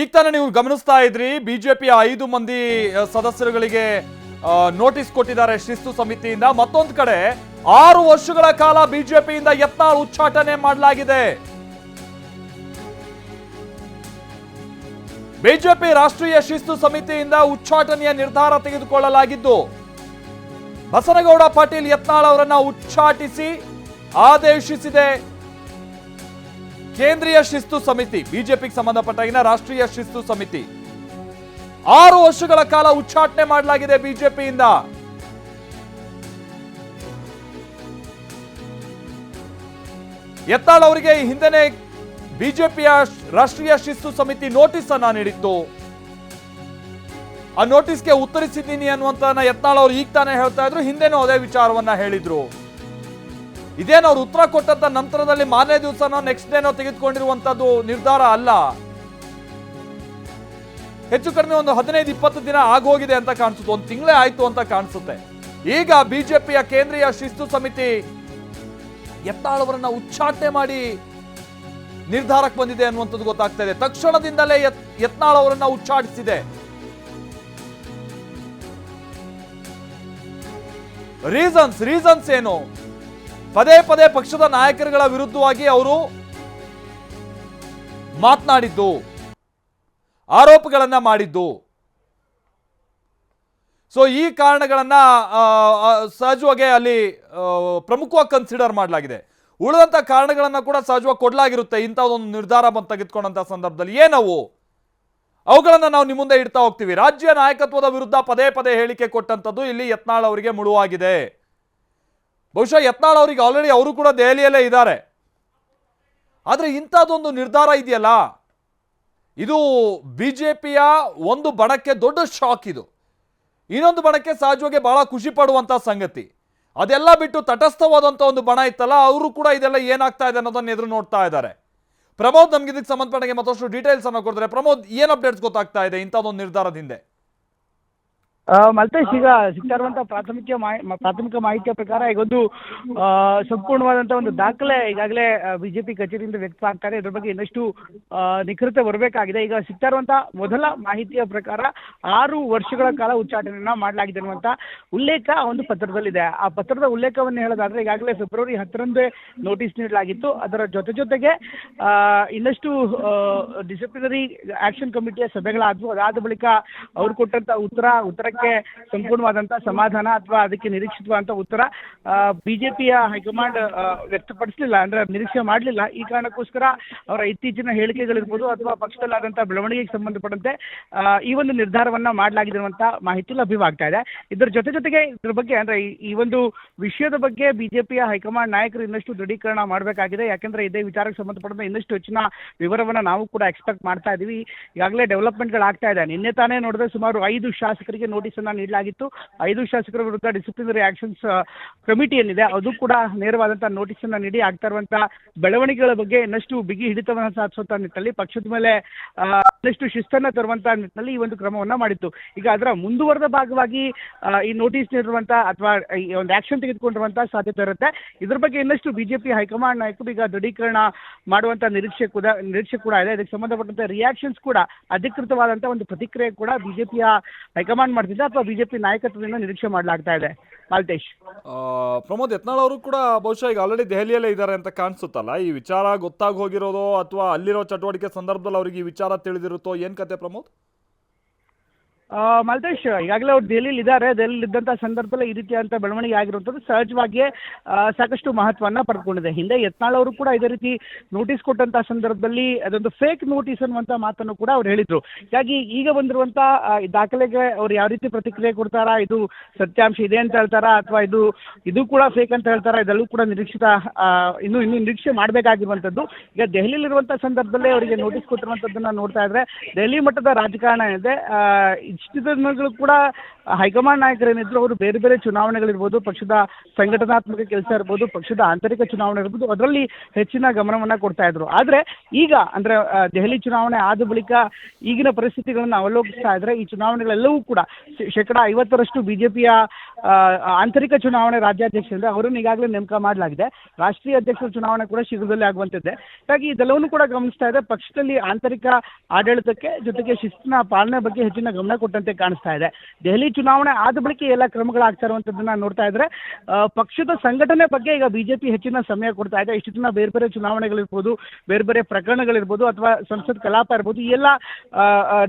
ಈಗ ತಾನೇ ನೀವು ಗಮನಿಸ್ತಾ ಇದ್ರಿ, ಬಿಜೆಪಿಯ ಐದು ಮಂದಿ ಸದಸ್ಯರುಗಳಿಗೆ ನೋಟಿಸ್ ಕೊಟ್ಟಿದ್ದಾರೆ ಶಿಸ್ತು ಸಮಿತಿಯಿಂದ. ಮತ್ತೊಂದು ಕಡೆ, ಆರು ವರ್ಷಗಳ ಕಾಲ ಬಿಜೆಪಿಯಿಂದ ಯತ್ನಾಳ್ ಉಚ್ಚಾಟನೆ ಮಾಡಲಾಗಿದೆ. ಬಿಜೆಪಿ ರಾಷ್ಟ್ರೀಯ ಶಿಸ್ತು ಸಮಿತಿಯಿಂದ ಉಚ್ಚಾಟನೆಯ ನಿರ್ಧಾರ ತೆಗೆದುಕೊಳ್ಳಲಾಗಿದ್ದು, ಬಸನಗೌಡ ಪಾಟೀಲ್ ಯತ್ನಾಳ್ ಅವರನ್ನ ಉಚ್ಚಾಟಿಸಿ ಆದೇಶಿಸಿದೆ. ಕೇಂದ್ರೀಯ ಶಿಸ್ತು ಸಮಿತಿ, ಬಿಜೆಪಿಗೆ ಸಂಬಂಧಪಟ್ಟಾಗಿನ ರಾಷ್ಟ್ರೀಯ ಶಿಸ್ತು ಸಮಿತಿ. ಆರು ವರ್ಷಗಳ ಕಾಲ ಉಚ್ಚಾಟನೆ ಮಾಡಲಾಗಿದೆ ಬಿಜೆಪಿಯಿಂದ. ಎತ್ತಾಳ್ ಅವರಿಗೆ ಹಿಂದೆನೆ ಬಿಜೆಪಿಯ ರಾಷ್ಟ್ರೀಯ ಶಿಸ್ತು ಸಮಿತಿ ನೋಟಿಸ್ ಅನ್ನ ನೀಡಿತ್ತು. ಆ ನೋಟಿಸ್ಗೆ ಉತ್ತರಿಸಿದ್ದೀನಿ ಅನ್ನುವಂತ ಎತ್ತಾಳ್ ಅವರು ಈಗ ತಾನೇ ಹೇಳ್ತಾ ಇದ್ರು, ಹಿಂದೆನೂ ಅದೇ ವಿಚಾರವನ್ನ ಹೇಳಿದ್ರು. ಇದೇನು ಅವ್ರು ಉತ್ತರ ಕೊಟ್ಟಂತ ನಂತರದಲ್ಲಿ ಮಾರನೇ ದಿವಸನೋ ನೆಕ್ಸ್ಟ್ ಡೇನೋ ತೆಗೆದುಕೊಂಡಿರುವಂತದ್ದು ನಿರ್ಧಾರ ಅಲ್ಲ. ಹೆಚ್ಚು ಕಡಿಮೆ ಒಂದು ಹದಿನೈದು, ಇಪ್ಪತ್ತು ದಿನ ಆಗೋಗಿದೆ ಅಂತ ಕಾಣಿಸುತ್ತೆ, ಒಂದು ತಿಂಗಳೇ ಆಯ್ತು ಅಂತ ಕಾಣಿಸುತ್ತೆ. ಈಗ ಬಿಜೆಪಿಯ ಕೇಂದ್ರೀಯ ಶಿಸ್ತು ಸಮಿತಿ ಎತ್ತಾಳವರನ್ನ ಉಚ್ಚಾಟನೆ ಮಾಡಿ ನಿರ್ಧಾರಕ್ಕೆ ಬಂದಿದೆ ಅನ್ನುವಂಥದ್ದು ಗೊತ್ತಾಗ್ತಾ ಇದೆ. ತಕ್ಷಣದಿಂದಲೇ ಯತ್, ಯತ್ನಾಳ್ ಅವರನ್ನ ಉಚ್ಚಾಟಿಸಿದೆ. ರೀಸನ್ಸ್ ರೀಸನ್ಸ್ ಏನು? ಪದೇ ಪದೇ ಪಕ್ಷದ ನಾಯಕರುಗಳ ವಿರುದ್ಧವಾಗಿ ಅವರು ಮಾತನಾಡಿದ್ದು, ಆರೋಪಗಳನ್ನ ಮಾಡಿದ್ದು. ಸೊ ಈ ಕಾರಣಗಳನ್ನು ಸಹಜವಾಗಿ ಅಲ್ಲಿ ಪ್ರಮುಖವಾಗಿ ಕನ್ಸಿಡರ್ ಮಾಡಲಾಗಿದೆ. ಉಳಿದಂತ ಕಾರಣಗಳನ್ನು ಕೂಡ ಸಹಜವಾಗಿ ಕೊಡಲಾಗಿರುತ್ತೆ ಇಂಥದ್ದೊಂದು ನಿರ್ಧಾರ ಬಂದು ತೆಗೆದುಕೊಂಡಂತ ಸಂದರ್ಭದಲ್ಲಿ. ಏನವು ಅವುಗಳನ್ನು ನಾವು ನಿಮ್ಮ ಮುಂದೆ ಇಡ್ತಾ ಹೋಗ್ತೀವಿ. ರಾಜ್ಯ ನಾಯಕತ್ವದ ವಿರುದ್ಧ ಪದೇ ಪದೇ ಹೇಳಿಕೆ ಕೊಟ್ಟಂಥದ್ದು ಇಲ್ಲಿ ಯತ್ನಾಳ್ ಅವರಿಗೆ ಮುಳುವಾಗಿದೆ. ಬಹುಶಃ ಯತ್ನಾಳ್ ಅವರಿಗೆ ಆಲ್ರೆಡಿ ಅವರು ಕೂಡ ದೆಹಲಿಯಲ್ಲೇ ಇದ್ದಾರೆ. ಆದರೆ ಇಂಥದ್ದೊಂದು ನಿರ್ಧಾರ ಇದೆಯಲ್ಲ? ಇದು ಬಿ ಜೆ ಪಿಯ ಒಂದು ಬಣಕ್ಕೆ ದೊಡ್ಡ ಶಾಕ್ ಇದು. ಇನ್ನೊಂದು ಬಣಕ್ಕೆ ಸಹಜವಾಗಿ ಬಹಳ ಖುಷಿ ಪಡುವಂಥ ಸಂಗತಿ. ಅದೆಲ್ಲ ಬಿಟ್ಟು ತಟಸ್ಥವಾದಂಥ ಒಂದು ಬಣ ಇತ್ತಲ್ಲ, ಅವರು ಕೂಡ ಇದೆಲ್ಲ ಏನಾಗ್ತಾ ಇದೆ ಅನ್ನೋದನ್ನು ಎದುರು ನೋಡ್ತಾ ಇದ್ದಾರೆ. ಪ್ರಮೋದ್ ನಮ್ಗೆ ಇದಕ್ಕೆ ಸಂಬಂಧಪಟ್ಟಂಗೆ ಮತ್ತಷ್ಟು ಡೀಟೇಲ್ಸ್ ಅನ್ನು ಕೊಡ್ತಾರೆ. ಪ್ರಮೋದ್ ಏನು ಅಪ್ಡೇಟ್ಸ್ ಗೊತ್ತಾಗ್ತಾ ಇದೆ ಇಂಥದ್ದೊಂದು ನಿರ್ಧಾರದ ಮಲ್ತೇಶ್, ಈಗ ಸಿಗ್ತಾ ಇರುವಂತಹ ಪ್ರಾಥಮಿಕ ಪ್ರಾಥಮಿಕ ಮಾಹಿತಿಯ ಪ್ರಕಾರ ಈಗೊಂದು ಒಂದು ಸಂಪೂರ್ಣವಾದಂತಹ ಒಂದು ದಾಖಲೆ ಈಗಾಗಲೇ ಬಿಜೆಪಿ ಕಚೇರಿಯಿಂದ ವ್ಯಕ್ತ ಆಗ್ತಾರೆ ಇದ್ರ ಬಗ್ಗೆ ಇನ್ನಷ್ಟು ನಿಖರತೆ ಬರಬೇಕಾಗಿದೆ. ಈಗ ಸಿಗ್ತಾ ಇರುವಂತಹ ಮೊದಲ ಮಾಹಿತಿಯ ಪ್ರಕಾರ ಆರು ವರ್ಷಗಳ ಕಾಲ ಉಚ್ಚಾಟನೆಯನ್ನ ಮಾಡಲಾಗಿದೆ ಅನ್ನುವಂತ ಉಲ್ಲೇಖ ಒಂದು ಪತ್ರದಲ್ಲಿದೆ. ಆ ಪತ್ರದ ಉಲ್ಲೇಖವನ್ನು ಹೇಳೋದಾದ್ರೆ ಈಗಾಗಲೇ ಫೆಬ್ರವರಿ ಹತ್ತರಂದೇ ನೋಟಿಸ್ ನೀಡಲಾಗಿತ್ತು. ಅದರ ಜೊತೆ ಜೊತೆಗೆ ಇನ್ನಷ್ಟು ಡಿಸಿಪ್ಲಿನರಿ ಆಕ್ಷನ್ ಕಮಿಟಿಯ ಸಭೆಗಳಾದವು. ಅದಾದ ಬಳಿಕ ಅವ್ರು ಕೊಟ್ಟಂತ ಉತ್ತರ ಉತ್ತರಕ್ಕೆ ಸಂಪೂರ್ಣವಾದಂತ ಸಮಾಧಾನ ಅಥವಾ ಅದಕ್ಕೆ ನಿರೀಕ್ಷಿತವಾದಂತ ಉತ್ತರ ಬಿಜೆಪಿಯ ಹೈಕಮಾಂಡ್ ವ್ಯಕ್ತಪಡಿಸಲಿಲ್ಲ. ಅಂದ್ರೆ ನಿರೀಕ್ಷೆ ಮಾಡಲಿಲ್ಲ. ಈ ಕಾರಣಕ್ಕೋಸ್ಕರ ಅವರ ಇತ್ತೀಚಿನ ಹೇಳಿಕೆಗಳಿರ್ಬೋದು ಅಥವಾ ಪಕ್ಷದಲ್ಲಾದಂತಹ ಬೆಳವಣಿಗೆಗೆ ಸಂಬಂಧಪಟ್ಟಂತೆ ಈ ಒಂದು ನಿರ್ಧಾರವನ್ನ ಮಾಡಲಾಗಿದೆ ಅನ್ನುವಂತ ಮಾಹಿತಿ ಲಭ್ಯವಾಗ್ತಾ ಇದೆ. ಇದರ ಜೊತೆ ಜೊತೆಗೆ ಇದ್ರ ಬಗ್ಗೆ ಅಂದ್ರೆ ಈ- ಒಂದು ವಿಷಯದ ಬಗ್ಗೆ ಬಿಜೆಪಿಯ ಹೈಕಮಾಂಡ್ ನಾಯಕರು ಇನ್ನಷ್ಟು ದೃಢೀಕರಣ ಮಾಡಬೇಕಾಗಿದೆ. ಯಾಕಂದ್ರೆ ಇದೇ ವಿಚಾರಕ್ಕೆ ಸಂಬಂಧಪಟ್ಟಂತೆ ಇನ್ನಷ್ಟು ಹೆಚ್ಚಿನ ವಿವರವನ್ನ ನಾವು ಕೂಡ ಎಕ್ಸ್ಪೆಕ್ಟ್ ಮಾಡ್ತಾ ಇದೀವಿ. ಈಗಾಗಲೇ ಡೆವಲಪ್ಮೆಂಟ್ಗಳು ಆಗ್ತಾ ಇದೆ. ನಿನ್ನೆ ತಾನೇ ನೋಡಿದ್ರೆ ಸುಮಾರು ಐದು ಶಾಸಕರಿಗೆ ನೋಟಿಸ್ ಅನ್ನ ನೀಡಲಾಗಿತ್ತು. ಐದು ಶಾಸಕರ ವಿರುದ್ಧ ಡಿಸಿಪ್ಲಿನರಿ ಆಕ್ಷನ್ಸ್ ಕಮಿಟಿ ಏನಿದೆ, ಅದು ಕೂಡ ನೇರವಾದಂತಹ ನೋಟಿಸ್ ಅನ್ನ ನೀಡಿ ಆಗ್ತಾ ಇರುವಂತಹ ಬೆಳವಣಿಗೆಗಳ ಬಗ್ಗೆ ಇನ್ನಷ್ಟು ಬಿಗಿ ಹಿಡಿತವನ್ನ ಸಾಧಿಸುವಂತಹ ನಿಟ್ಟಿನಲ್ಲಿ ಪಕ್ಷದ ಮೇಲೆ ಇನ್ನಷ್ಟು ಶಿಸ್ತನ್ನ ತರುವಂತ ನಿಟ್ಟಿನಲ್ಲಿ ಈ ಒಂದು ಕ್ರಮವನ್ನ ಮಾಡಿತ್ತು. ಈಗ ಅದರ ಮುಂದುವರೆದ ಭಾಗವಾಗಿ ಈ ನೋಟಿಸ್ ನೀಡಿರುವಂತಹ ಅಥವಾ ಈ ಒಂದು ಆಕ್ಷನ್ ತೆಗೆದುಕೊಂಡಿರುವಂತಹ ಸಾಧ್ಯತೆ ಇರುತ್ತೆ. ಇದ್ರ ಬಗ್ಗೆ ಇನ್ನಷ್ಟು ಬಿಜೆಪಿ ಹೈಕಮಾಂಡ್ ನಾಯಕರು ಈಗ ದೃಢೀಕರಣ ಮಾಡುವಂತ ನಿರೀಕ್ಷೆ ಕೂಡ ನಿರೀಕ್ಷೆ ಕೂಡ ಇದೆ. ಇದಕ್ಕೆ ಸಂಬಂಧಪಟ್ಟಂತೆ ರಿಯಾಕ್ಷನ್ಸ್ ಕೂಡ ಅಧಿಕೃತವಾದಂತಹ ಒಂದು ಪ್ರತಿಕ್ರಿಯೆ ಕೂಡ ಬಿಜೆಪಿಯ ಹೈಕಮಾಂಡ್ ಮಾಡ್ತಿದೆ. ಅಥವಾ ಬಿಜೆಪಿ ನಾಯಕತ್ವದಿಂದ ನಿರೀಕ್ಷೆ ಮಾಡಲಾಗ್ತಾ ಇದೆ. ಮಾಲ್ತೇಶ್. ಪ್ರಮೋದ್ ಯತ್ನಾಳ್ ಅವರು ಕೂಡ ಬಹುಶಃ ಈಗ ಆಲ್ರೆಡಿ ದೆಹಲಿಯಲ್ಲೇ ಇದ್ದಾರೆ ಅಂತ ಕಾಣಿಸುತ್ತಲ್ಲ. ಈ ವಿಚಾರ ಗೊತ್ತಾಗಿ ಹೋಗಿರೋದೋ ಅಥವಾ ಅಲ್ಲಿರೋ ಚಟುವಟಿಕೆ ಸಂದರ್ಭದಲ್ಲಿ ಅವರಿಗೆ ಈ ವಿಚಾರ ತಿಳಿದಿರುತ್ತೋ ಏನ್ ಕತೆ ಪ್ರಮೋದ್? ಮಲ್ತೇಶ್, ಈಗಾಗಲೇ ಅವ್ರು ದೆಹಲಿಲಿ ಇದ್ದಾರೆ. ದೆಹಲಿಲಿ ಇದ್ದಂಥ ಸಂದರ್ಭದಲ್ಲಿ ಈ ರೀತಿಯಾದಂಥ ಬೆಳವಣಿಗೆ ಆಗಿರುವಂಥದ್ದು ಸಹಜವಾಗಿಯೇ ಸಾಕಷ್ಟು ಮಹತ್ವವನ್ನು ಪಡ್ಕೊಂಡಿದೆ ಹಿಂದೆ ಯತ್ನಾಳ್ ಅವರು ಕೂಡ ಇದೇ ರೀತಿ ನೋಟಿಸ್ ಕೊಟ್ಟಂಥ ಸಂದರ್ಭದಲ್ಲಿ ಅದೊಂದು ಫೇಕ್ ನೋಟಿಸ್ ಅನ್ನುವಂತ ಮಾತನ್ನು ಕೂಡ ಅವ್ರು ಹೇಳಿದ್ರು. ಹೀಗಾಗಿ ಈಗ ಈ ದಾಖಲೆಗೆ ಅವ್ರು ಯಾವ ರೀತಿ ಪ್ರತಿಕ್ರಿಯೆ ಕೊಡ್ತಾರಾ, ಇದು ಸತ್ಯಾಂಶ ಇದೆ ಅಂತ ಹೇಳ್ತಾರಾ, ಅಥವಾ ಇದು ಇದು ಕೂಡ ಫೇಕ್ ಅಂತ ಹೇಳ್ತಾರಾ ಇದೆಲ್ಲೂ ಕೂಡ ನಿರೀಕ್ಷಿತ ಇನ್ನು ಇನ್ನು ನಿರೀಕ್ಷೆ ಮಾಡಬೇಕಾಗಿರುವಂಥದ್ದು. ಈಗ ದೆಹಲಿಲಿರುವಂಥ ಸಂದರ್ಭದಲ್ಲೇ ಅವರಿಗೆ ನೋಟಿಸ್ ಕೊಟ್ಟಿರುವಂತದ್ದನ್ನ ನೋಡ್ತಾ ಇದ್ರೆ, ದೆಹಲಿ ಮಟ್ಟದ ರಾಜಕಾರಣ ಇದೆ ಇಷ್ಟು ಕೂಡ ಹೈಕಮಾಂಡ್ ನಾಯಕರೇನಿದ್ರು ಅವರು ಬೇರೆ ಬೇರೆ ಚುನಾವಣೆಗಳಿರ್ಬೋದು, ಪಕ್ಷದ ಸಂಘಟನಾತ್ಮಕ ಕೆಲಸ ಇರ್ಬೋದು, ಪಕ್ಷದ ಆಂತರಿಕ ಚುನಾವಣೆ ಇರ್ಬೋದು, ಅದರಲ್ಲಿ ಹೆಚ್ಚಿನ ಗಮನವನ್ನ ಕೊಡ್ತಾ ಇದ್ರು. ಆದ್ರೆ ಈಗ ಅಂದ್ರೆ ದೆಹಲಿ ಚುನಾವಣೆ ಆದ ಬಳಿಕ ಈಗಿನ ಪರಿಸ್ಥಿತಿಗಳನ್ನ ಅವಲೋಕಿಸ್ತಾ ಇದ್ರೆ ಈ ಚುನಾವಣೆಗಳೆಲ್ಲವೂ ಕೂಡ ಶೇಕಡಾ ಐವತ್ತರಷ್ಟು ಬಿಜೆಪಿಯ ಆಂತರಿಕ ಚುನಾವಣೆ ರಾಜ್ಯಾಧ್ಯಕ್ಷರಿಂದ ಅವರನ್ನು ಈಗಾಗಲೇ ನೇಮಕ ಮಾಡಲಾಗಿದೆ. ರಾಷ್ಟ್ರೀಯ ಅಧ್ಯಕ್ಷರ ಚುನಾವಣೆ ಕೂಡ ಶೀಘ್ರದಲ್ಲೇ ಆಗುವಂತಿದೆ. ಹಾಗಾಗಿ ಇದೆಲ್ಲವನ್ನು ಕೂಡ ಗಮನಿಸ್ತಾ ಇದೆ ಪಕ್ಷದಲ್ಲಿ ಆಂತರಿಕ ಆಡಳಿತಕ್ಕೆ ಜೊತೆಗೆ ಶಿಸ್ತಿನ ಪಾಲನೆ ಬಗ್ಗೆ ಹೆಚ್ಚಿನ ಗಮನ ಕೊಟ್ಟಂತೆ ಕಾಣಿಸ್ತಾ ಇದೆ. ದೆಹಲಿ ಚುನಾವಣೆ ಆದ ಬಳಿಕ ಎಲ್ಲ ಕ್ರಮಗಳಾಗ್ತಾ ಇರುವಂಥದ್ದನ್ನ ನೋಡ್ತಾ ಇದ್ರೆ ಪಕ್ಷದ ಸಂಘಟನೆ ಬಗ್ಗೆ ಈಗ ಬಿಜೆಪಿ ಹೆಚ್ಚಿನ ಸಮಯ ಕೊಡ್ತಾ ಇದೆ. ಇಷ್ಟು ದಿನ ಬೇರೆ ಬೇರೆ ಚುನಾವಣೆಗಳಿರ್ಬೋದು, ಬೇರೆ ಬೇರೆ ಪ್ರಕರಣಗಳಿರ್ಬೋದು ಅಥವಾ ಸಂಸತ್ ಕಲಾಪ ಇರ್ಬೋದು, ಈ ಎಲ್ಲ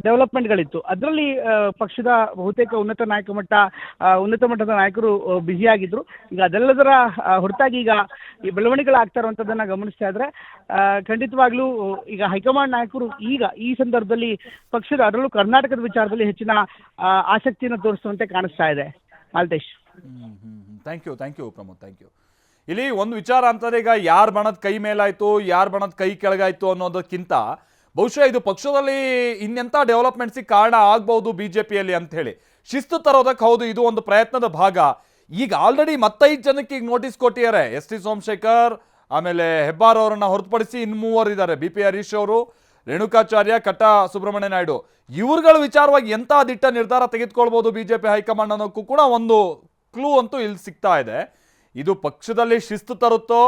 ಡೆವಲಪ್ಮೆಂಟ್ಗಳಿತ್ತು ಅದರಲ್ಲಿ ಪಕ್ಷದ ಬಹುತೇಕ ಉನ್ನತ ನಾಯಕ ಮಟ್ಟ ಉನ್ನತ ಉನ್ನತ ಮಟ್ಟದ ನಾಯಕರು ಆಗಿದ್ರು. ಈಗ ಅದೆಲ್ಲದರ ಹೊರತಾಗಿ ಈಗ ಈ ಬೆಳವಣಿಗೆಗಳಾಗ್ತಾ ಇರುವಂತದನ್ನ ಗಮನಿಸ್ತಾ ಇದ್ರೆ ಖಂಡಿತವಾಗ್ಲೂ ಈಗ ಹೈಕಮಾಂಡ್ ನಾಯಕರು ಈಗ ಈ ಸಂದರ್ಭದಲ್ಲಿ ಪಕ್ಷದ ಅದರಲ್ಲೂ ಕರ್ನಾಟಕದ ವಿಚಾರದಲ್ಲಿ ಹೆಚ್ಚಿನ ಆಸಕ್ತಿಯನ್ನು ತೋರಿಸುವಂತೆ ಕಾಣಿಸ್ತಾ ಇದೆ. Maltesh. Thank you thank you Pramod thank you ಇಲ್ಲಿ ಒಂದು ವಿಚಾರ ಅಂತಂದ್ರೆ ಈಗ ಯಾರ ಬಣದ ಕೈ ಮೇಲಾಯ್ತು, ಯಾರ ಬಣದ ಕೈ ಕೆಳಗಾಯ್ತು ಅನ್ನೋದಕ್ಕಿಂತ ಬಹುಶಃ ಇದು ಪಕ್ಷದಲ್ಲಿ ಇನ್ನೆಂಥ ಡೆವಲಪ್ಮೆಂಟ್ಸಿಗೆ ಕಾರಣ ಆಗ್ಬಹುದು ಬಿಜೆಪಿಯಲ್ಲಿ ಅಂತ ಹೇಳಿ. ಶಿಸ್ತು ತರೋದಕ್ಕೆ ಹೌದು, ಇದು ಒಂದು ಪ್ರಯತ್ನದ ಭಾಗ. ಈಗ ಆಲ್ರೆಡಿ ಮತ್ತೈದು ಜನಕ್ಕೆ ಈಗ ನೋಟಿಸ್ ಕೊಟ್ಟಿದ್ದಾರೆ. ಎಸ್ ಟಿ ಸೋಮಶೇಖರ್, ಆಮೇಲೆ ಹೆಬ್ಬಾರ್ ಅವರನ್ನ ಹೊರತುಪಡಿಸಿ ಇನ್ನು ಮೂವರು ಇದ್ದಾರೆ. ಬಿ ಪಿ ಹರೀಶ್ ಅವರು, ರೇಣುಕಾಚಾರ್ಯ ಕಟ್ಟ ಸುಬ್ರಹ್ಮಣ್ಯ ನಾಯ್ಡು. ಇವ್ರುಗಳ ವಿಚಾರವಾಗಿ ಎಂಥ ದಿಟ್ಟ ನಿರ್ಧಾರ ತೆಗೆದುಕೊಳ್ಬೋದು ಬಿಜೆಪಿ ಹೈಕಮಾಂಡ್ ಅನ್ನೋಕ್ಕೂ ಕೂಡ ಒಂದು ಕ್ಲೂ ಅಂತೂ ಇಲ್ಲಿ ಸಿಗ್ತಾ ಇದೆ. ಇದು ಪಕ್ಷದಲ್ಲಿ ಶಿಸ್ತು ತರುತ್ತೋ,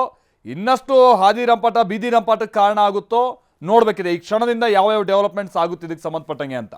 ಇನ್ನಷ್ಟು ಹಾದಿ ರಂಪಾಟ, ಬೀದಿ ರಂಪಾಟಕ್ಕೆ ಕಾರಣ ಆಗುತ್ತೋ ನೋಡಬೇಕಿದೆ. ಈ ಕ್ಷಣದಿಂದ ಯಾವ ಯಾವ ಡೆವಲಪ್ಮೆಂಟ್ಸ್ ಆಗುತ್ತಿದ್ದಕ್ಕೆ ಸಂಬಂಧಪಟ್ಟಂಗೆ ಅಂತ.